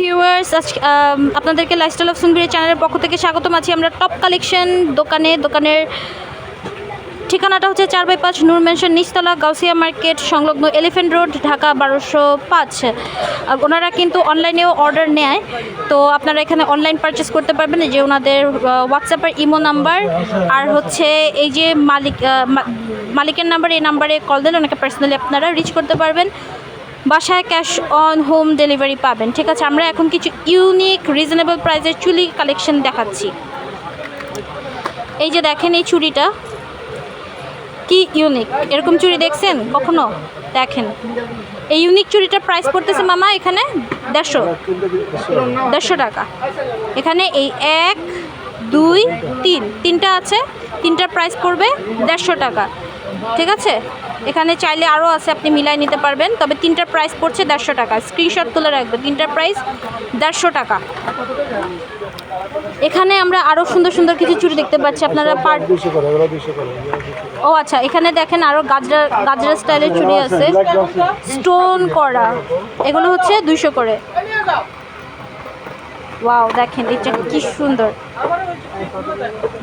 Viewers আপনাদেরকে lifestyle of সুনবিরি চ্যানেলের পক্ষ থেকে স্বাগতম আছি আমরা টপ কালেকশন দোকানে। দোকানের ঠিকানাটা হচ্ছে চার বাই পাঁচ নূর মেনশন নিচতলা, গাউসিয়া মার্কেট, সংলগ্ন এলিফেন্ট রোড ঢাকা বারোশো পাঁচ। ওনারা কিন্তু অনলাইনেও অর্ডার নেয়। তো আপনারা এখানে অনলাইন পারচেস করতে পারবেন। যে ওনাদের হোয়াটসঅ্যাপের ইমো নাম্বার। আর হচ্ছে এই যে মালিক মালিকের নাম্বার এই নাম্বারে কল দিলে ওনাকে পার্সোনালি আপনারা রিচ করতে পারবেন। বাসায় ক্যাশ অন হোম ডেলিভারি পাবেন। ঠিক আছে, আমরা এখন কিছু ইউনিক, রিজনেবল প্রাইসের চুলি কালেকশন দেখাচ্ছি। এই যে দেখেন এই চুড়িটা। কি ইউনিক। এরকম চুড়ি দেখছেন কখনো? দেখেন। এই ইউনিক চুড়িটার প্রাইস পড়তেছে মামা এখানে দেড়শো। দেড়শো টাকা। এখানে এই এক, দুই, তিন। তিনটা আছে তিনটার প্রাইস পড়বে দেড়শো টাকা। ঠিক আছে? এখানে চাইলে আরও আছে আপনি মিলাই নিতে পারবেন। তবে তিনটার প্রাইস পড়ছে দেড়শো টাকা। স্ক্রিনশট তুলে রাখবেন তিনটার প্রাইস দেড়শো টাকা। এখানে আমরা আরও সুন্দর সুন্দর কিছু চুড়ি দেখতে পাচ্ছি। আপনারা পার দুশো করে ওরা দুশো করে ওরা দুশো করে। ও আচ্ছা। এখানে দেখেন আরও গাজরা গাজরা স্টাইলের চুড়ি আছে স্টোন করা। এগুলো হচ্ছে দুইশো করে। ওয়াও দেখেন, এটা কি সুন্দর।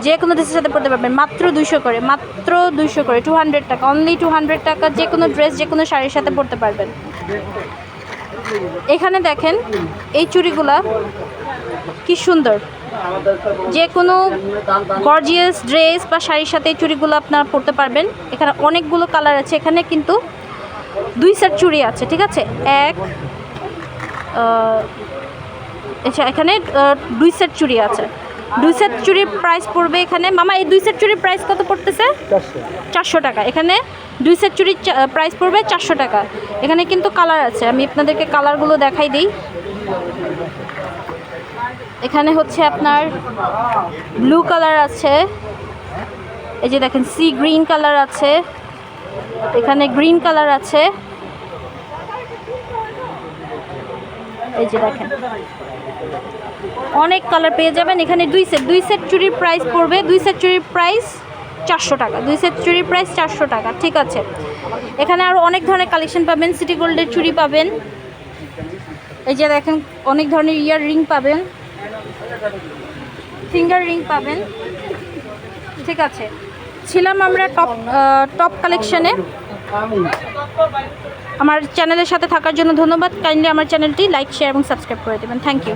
যে কোনো ড্রেসের সাথে পড়তে পারবেন, মাত্র দুইশো করে, মাত্র দুইশো করে টু হান্ড্রেড টাকা অনলি টু হান্ড্রেড টাকা, যে কোনো ড্রেস যে কোনো শাড়ির সাথে পরতে পারবেন। এখানে দেখেন, এই চুড়িগুলা কি সুন্দর। যে কোনো গর্জিয়াস ড্রেস বা শাড়ির সাথে এই চুড়িগুলো আপনারা পরতে পারবেন। এখানে অনেকগুলো কালার আছে, এখানে কিন্তু দুই সেট চুড়ি আছে, ঠিক আছে? এক আচ্ছা এখানে দুই সেট চুড়ি আছে। দুই সেট চুড়ির প্রাইস পড়বে এখানে। মামা এই দুই সেট চুড়ির প্রাইস কত পড়তেছে? চারশো। টাকা। এখানে দুই সেট চুরির প্রাইস পড়বে চারশো টাকা। এখানে কিন্তু কালার আছে। আমি আপনাদেরকে কালারগুলো দেখাই দিই। এখানে হচ্ছে আপনার ব্লু কালার আছে। এই যে দেখেন সি গ্রিন কালার আছে। এখানে গ্রিন কালার আছে। এই যে দেখেন। অনেক কালার পেয়ে যাবেন। এখানে দুই সেট দুই সেট চুরির প্রাইস পড়বে। দুই সেট চুরির প্রাইস চারশো টাকা। দুই সেট চুরির প্রাইস চারশো টাকা। ঠিক আছে। এখানে আরও অনেক ধরনের কালেকশন পাবেন। সিটি গোল্ডের চুরি পাবেন। এই যে দেখেন, অনেক ধরনের ইয়ার রিং পাবেন। ফিঙ্গার রিং পাবেন। ঠিক আছে। ছিলাম আমরা টপ টপ কালেকশনে আমার চ্যানেলের সাথে থাকার জন্য ধন্যবাদ। কাইন্ডলি আমার চ্যানেলটি লাইক শেয়ার এবং সাবস্ক্রাইব করে দেবেন। Thank you